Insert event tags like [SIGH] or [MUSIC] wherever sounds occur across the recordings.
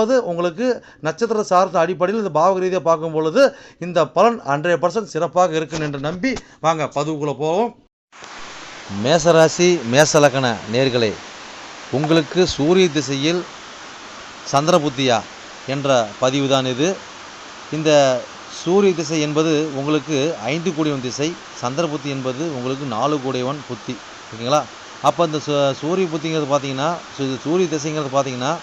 ரெண்டாவது உங்களுக்கு நட்சத்திர சார்ந்த அடிப்படையில் இந்த பாவக ரீதியாக பார்க்கும் பொழுது இந்த பலன் ஹண்ட்ரட் பர்சன்ட் சிறப்பாக இருக்கும் என்று நம்பி வாங்க பதிவுக்குள்ளே போவோம். மேசராசி மேசலக்கண நேர்களே உங்களுக்கு சூரிய திசையில் சந்திர புத்தியா என்ற பதிவு தான் இது. இந்த சூரிய திசை என்பது உங்களுக்கு ஐந்து கூடியவன் திசை சந்திர புத்தி என்பது உங்களுக்கு நாலு கூடியவன் புத்தி. ஓகேங்களா? அப்போ இந்த சு- சூரிய புத்திங்கிறது பார்த்தீங்கன்னா சு- சூரிய திசைங்கிறது பார்த்தீங்கன்னா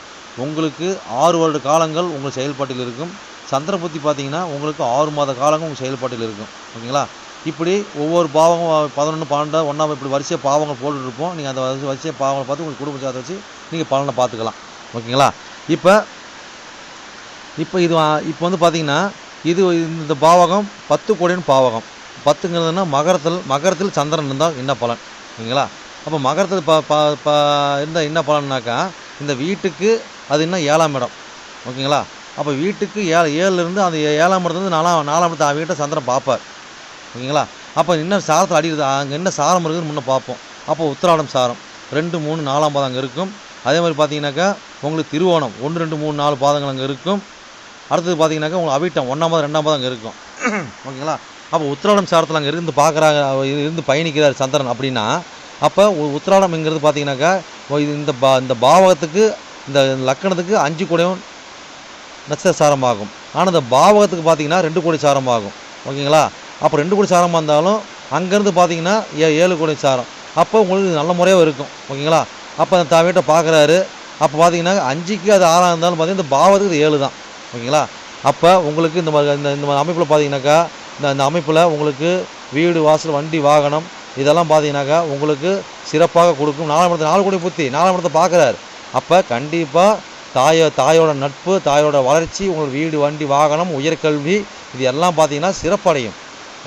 உங்களுக்கு ஆறு வருட காலங்கள் உங்கள் செயல்பாட்டில் இருக்கும். சந்திர புத்தி பார்த்தீங்கன்னா உங்களுக்கு ஆறு மாத காலங்கள் உங்கள் செயல்பாட்டில் இருக்கும். ஓகேங்களா? இப்படி ஒவ்வொரு பாவமும் பதினொன்று பன்னெண்டு ஒன்றாம் இப்படி வரிசையாக பாவங்கள் போட்டுட்ருப்போம். நீங்கள் அந்த வரிசை வரிசையாக பாவங்களை பார்த்து உங்கள் குடும்ப சாதத்தை வச்சு நீங்கள் பலனை பார்த்துக்கலாம். ஓகேங்களா? இப்போ இப்போ இது இப்போ வந்து பார்த்தீங்கன்னா இது இந்த பாவகம் பத்து கோடின்னு பாவகம். பத்துங்கிறதுனா மகரத்தில் மகரத்தில் சந்திரன் இருந்தால் என்ன பலன்? ஓகேங்களா? அப்போ மகரத்தில் ப ப ப இருந்தால் என்ன பலன்னாக்கா இந்த வீட்டுக்கு அது என்ன ஏழாம் இடம். ஓகேங்களா? அப்போ வீட்டுக்கு ஏ ஏழுலேருந்து அந்த ஏழாம் இடத்துலேருந்து நாலாம் நாலாம் இடத்து வீட்டை சந்திரன் பார்ப்பார். ஓகேங்களா? அப்போ இன்னும் சாரத்தில் அடிக்கிறது அங்கே என்ன சாரம் இருக்குதுன்னு முன்ன பார்ப்போம். அப்போ உத்திராடம் சாரம். ரெண்டு மூணு நாலாம் பாதம் அங்கே இருக்கும். அதே மாதிரி பார்த்தீங்கன்னாக்கா உங்களுக்கு திருவோணம். ஒன்று ரெண்டு மூணு நாலு பாதங்கள் அங்கே இருக்கும். அடுத்தது பார்த்தீங்கன்னாக்கா உங்களுக்கு அவிட்டம் ஒன்றாம் பாதம் ரெண்டாம் பாதம் அங்கே இருக்கும். ஓகேங்களா? அப்போ உத்திராடம் சாரத்தில் அங்கே இருந்து பார்க்குறாங்க இருந்து பயணிக்கிறார் சந்திரன் அப்படின்னா அப்போ உத்திராடம்ங்கிறது பார்த்தீங்கன்னாக்கா இது இந்த பா இந்த பாவகத்துக்கு இந்த லக்கணத்துக்கு அஞ்சு கூடையும் நட்சத்திர சாரமாகும். ஆனால் இந்த பாவகத்துக்கு பார்த்தீங்கன்னா ரெண்டு கோடி சாரமாகும். ஓகேங்களா? அப்போ ரெண்டு கோடி சாரமாக இருந்தாலும் அங்கேருந்து பார்த்தீங்கன்னா ஏ ஏழு கோடி சாரம். அப்போ உங்களுக்கு நல்ல முறையாக இருக்கும். ஓகேங்களா? அப்போ அந்த தாவீட்டை பார்க்குறாரு. அப்போ பார்த்தீங்கன்னா அஞ்சுக்கு அது ஆறாக இருந்தாலும் பார்த்தீங்கன்னா இந்த பாவத்துக்கு இது ஏழு தான். ஓகேங்களா? அப்போ உங்களுக்கு இந்த மாதிரி இந்த இந்த மாதிரி அமைப்பில் பார்த்தீங்கன்னாக்கா இந்த இந்த அமைப்பில் உங்களுக்கு வீடு வாசல் வண்டி வாகனம் இதெல்லாம் பார்த்தீங்கன்னாக்கா உங்களுக்கு சிறப்பாக கொடுக்கும். நாலாம் இடத்துல நாலு கோடி புத்தி நாலாம் இடத்தை பார்க்குறாரு. அப்போ கண்டிப்பாக தாயோ தாயோட நட்பு தாயோட வளர்ச்சி உங்களோட வீடு வண்டி வாகனம் உயர்கல்வி இது எல்லாம் பார்த்தீங்கன்னா சிறப்படையும்.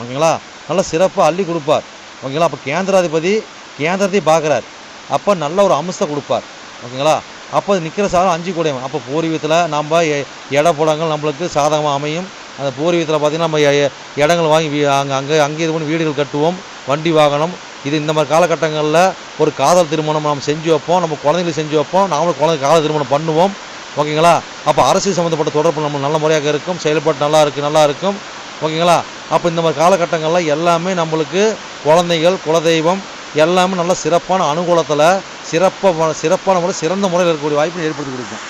ஓகேங்களா? நல்லா சிறப்பாக அள்ளி கொடுப்பார். ஓகேங்களா? அப்போ கேந்திராதிபதி கேந்திரத்தையும் பார்க்குறார் அப்போ நல்ல ஒரு அம்சத்தை கொடுப்பார். ஓகேங்களா? அப்போ நிற்கிற சாதம் அஞ்சு கூடையும் அப்போ பூர்வீகத்தில் நம்ம எ- இடப்புலங்கள் நம்மளுக்கு சாதகமாக அமையும். அந்த பூர்வீகத்தில் பார்த்திங்கன்னா நம்ம எ- இடங்கள் வாங்கி அங்கே அங்கே அங்கே இது பண்ணி வீடுகள் கட்டுவோம். வண்டி வாகனம் இது இந்த மாதிரி காலகட்டங்களில் ஒரு காதல் திருமணம் நாம் செஞ்சு வைப்போம் நம்ம குழந்தைங்களுக்கு செஞ்சு வைப்போம் நாமளும் குழந்தை காதல் திருமணம் பண்ணுவோம். ஓகேங்களா? அப்போ அரசியல் சம்மந்தப்பட்ட தொடர்பு நம்ம நல்ல முறையாக இருக்கும் செயல்பாட்டு நல்லா இருக்குது நல்லா இருக்கும். ஓகேங்களா? அப்போ இந்த மாதிரி காலகட்டங்களில் எல்லாமே நம்மளுக்கு குழந்தைகள் குலதெய்வம் எல்லாமே நல்ல சிறப்பான அனுகூலத்தில் சிறப்பாக சிறப்பான முறை சிறந்த முறையில் இருக்கக்கூடிய வாய்ப்பை ஏற்படுத்தி கொடுக்கும்.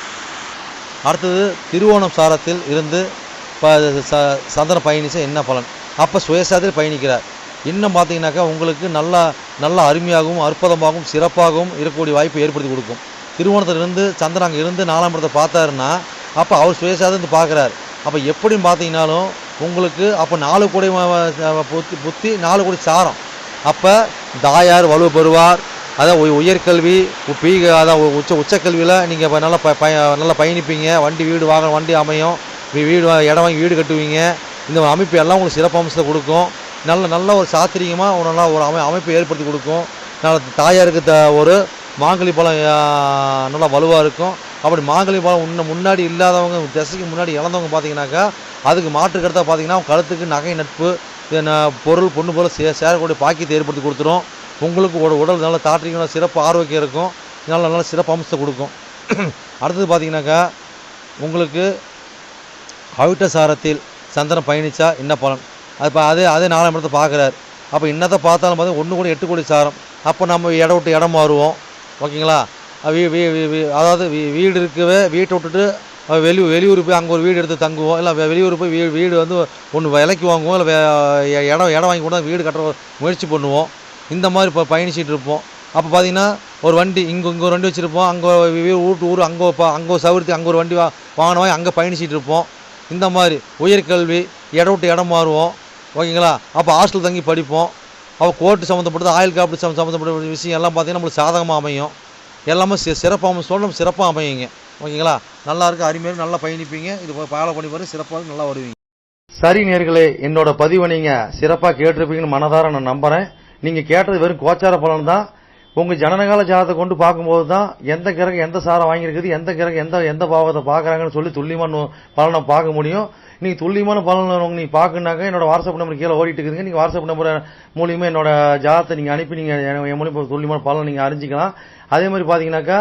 அடுத்தது திருவோணம் சாரத்தில் இருந்து ப ச சந்திரன் பயணிச்ச என்ன பலன்? அப்போ சுயசாதியில் பயணிக்கிறார். இன்னும் பார்த்தீங்கன்னாக்கா உங்களுக்கு நல்லா நல்ல அருமையாகவும் அற்புதமாகவும் சிறப்பாகவும் இருக்கக்கூடிய வாய்ப்பை ஏற்படுத்தி கொடுக்கும். திருவோணத்திலிருந்து சந்திரன் அங்கே இருந்து நாலாம் இடத்தை பார்த்தாருன்னா அப்போ அவர் சுயசாதம் இருந்து பார்க்குறாரு. அப்போ எப்படின்னு பார்த்தீங்கன்னாலும் உங்களுக்கு அப்போ நாலு கோடி புத்தி புத்தி நாலு கோடி சாரம். அப்போ தாயார் வலு பெறுவார். அதான் உயர்கல்வி உ- பீக அதான் உச்ச உச்சக்கல்வியில் நீங்கள் இப்போ நல்லா ப பய நல்லா பயணிப்பீங்க. வண்டி வீடு வாங்க வண்டி அமையும். வீடு இடம் வாங்கி வீடு கட்டுவீங்க. இந்த அமைப்பு எல்லாம் உங்களுக்கு சிறப்பு அம்சத்தை கொடுக்கும். நல்ல நல்ல ஒரு சாத்திரிகமாக ஒரு ஒரு அமை அமைப்பை ஏற்படுத்தி கொடுக்கும். நல்ல தாயாருக்கு த ஒரு மாங்கலி பழம் நல்லா வலுவாக இருக்கும். அப்படி மாங்கலி பழம் இன்னும் முன்னாடி இல்லாதவங்க திசைக்கு முன்னாடி இழந்தவங்க பார்த்தீங்கன்னாக்கா அதுக்கு மாற்று கருத்தாக பார்த்தீங்கன்னா கழுத்துக்கு நகை நட்பு ந- பொருள் பொண்ணு பொருள் சே சேரக்கூடிய பாக்கியத்தை ஏற்படுத்தி கொடுத்துரும். உங்களுக்கு ஒரு உடல் நல்ல தாற்றிக்கணும் சிறப்பு ஆரோக்கியம் இருக்கும். நல்ல நல்ல சிறப்பு அம்சத்தை கொடுக்கும். [CLEARS THROAT] அடுத்தது பார்த்தீங்கன்னாக்கா உங்களுக்கு அவிட்ட சாரத்தில் சந்திரன் பயணிச்சா என்ன பலன்? அது பா- அது அதே நாலாம் இடத்தை பார்க்குறாரு. அப்போ இன்னத்தை பார்த்தாலும் பார்த்தா ஒன்று கூட எட்டு கோடி சாரம். அப்போ நம்ம இடம் விட்டு இடம் மாறுவோம். ஓகேங்களா? வீ வீ அதாவது வீ- வீடு இருக்கவே வீட்டை விட்டுட்டு வெளி வெளியூர் போய் அங்கே ஒரு வீடு எடுத்து தங்குவோம். இல்லை வெளியூர் போய் வீ வீடு வந்து ஒன்று விலைக்கு வாங்குவோம். இல்லை இடம் இடம் வாங்கி கொடுத்தா வீடு கட்டுற முயற்சி பண்ணுவோம். இந்த மாதிரி இப்போ பயணிச்சிட்டு இருப்போம். அப்போ பார்த்தீங்கன்னா ஒரு வண்டி இங்கே இங்கே ஒரு வண்டி வச்சுருப்போம். அங்கே வீட்டு ஊர் அங்கே அங்கே ஒரு அங்கே ஒரு வண்டி வா வாங்கின வாங்கி அங்கே பயணிச்சிட்டு இருப்போம். இந்த மாதிரி உயர்கல்வி இடம் விட்டு இடம் மாறுவோம். ஓகேங்களா? அப்போ ஹாஸ்டல் தங்கி படிப்போம். அப்போ கோர்ட்டு சம்மந்தப்பட்டது ஆயில் காப்பீடு சம்ம சம்மந்தப்பட்ட விஷயம் எல்லாம் பார்த்தீங்கன்னா நம்மளுக்கு சாதகமாக அமையும். எல்லாமே சி சிறப்பாக சொல்ல சிறப்பாக அமையுங்க. ஓகேங்களா? நல்லா இருக்கு அருமையாக நல்லா பயணிப்பீங்க. இது ஃபாலோ பண்ணி பாருங்க சிறப்பாக நல்லா வருவீங்க. சரி நேர்களே என்னோட பதிவை நீங்கள் சிறப்பாக கேட்டிருப்பீங்கன்னு மனதார நான் நம்புகிறேன் நீங்கள் கேட்டது வெறும் கோச்சார பலன் தான். உங்கள் ஜனனகால ஜாதத்தை கொண்டு பார்க்கும்போது தான் எந்த கிரகம் எந்த சாரம் வாங்கியிருக்குது எந்த கிரகம் எந்த எந்த பாவத்தை பார்க்குறாங்கன்னு சொல்லி துல்லியமான பலனை பார்க்க முடியும். நீங்கள் துல்லியமான பலன் நீங்கள் பார்க்கணுனாக்க என்னோட வாட்ஸ்அப் நம்பர் கீழே ஓடிட்டு இருக்குதுங்க. நீங்கள் வாட்ஸ்அப் நம்பர் மூலியமாக என்னோட ஜாதத்தை நீங்கள் அனுப்பி நீங்கள் என் மூலியமா துல்லியமான பலன் நீங்கள் அறிஞ்சிக்கலாம். அதே மாதிரி பார்த்தீங்கன்னாக்கா